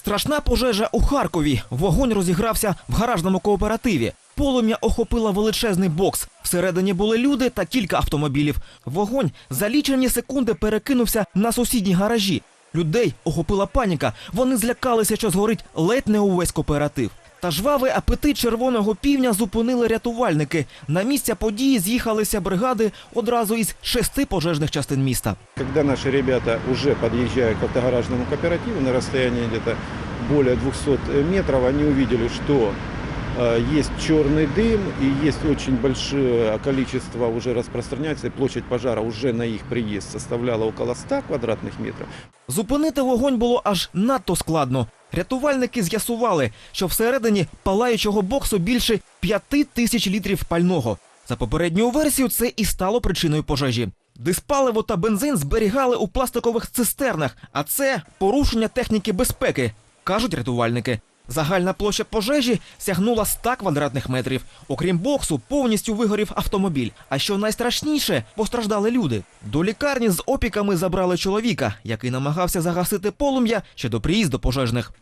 Страшна пожежа у Харкові. Вогонь розігрався в гаражному кооперативі. Полум'я охопила величезний бокс. Всередині були люди та кілька автомобілів. Вогонь за лічені секунди перекинувся на сусідні гаражі. Людей охопила паніка. Вони злякалися, що згорить ледь не увесь кооператив. Та жвавий апетит червоного півня зупинили рятувальники. На місця події з'їхалися бригади одразу із шести пожежних частин міста. Когда наші ребята вже під'їжджають до автогаражному кооперативу на розстоянні где-то более 200 метрів, вони побачили, э, есть черный дым и есть очень большое количество уже распространяется, и площадь пожара уже на их приезд составляла около 100 квадратных метров. Зупинити вогонь було аж надто складно. Рятувальники з'ясували, що всередині палаючого боксу більше п'яти тисяч літрів пального. За попередньою версією, це і стало причиною пожежі. Диспаливо та бензин зберігали у пластикових цистернах, а це порушення техніки безпеки, кажуть рятувальники. Загальна площа пожежі сягнула 100 квадратних метрів. Окрім боксу, повністю вигорів автомобіль. А що найстрашніше, постраждали люди. До лікарні з опіками забрали чоловіка, який намагався загасити полум'я ще до приїзду пожежних.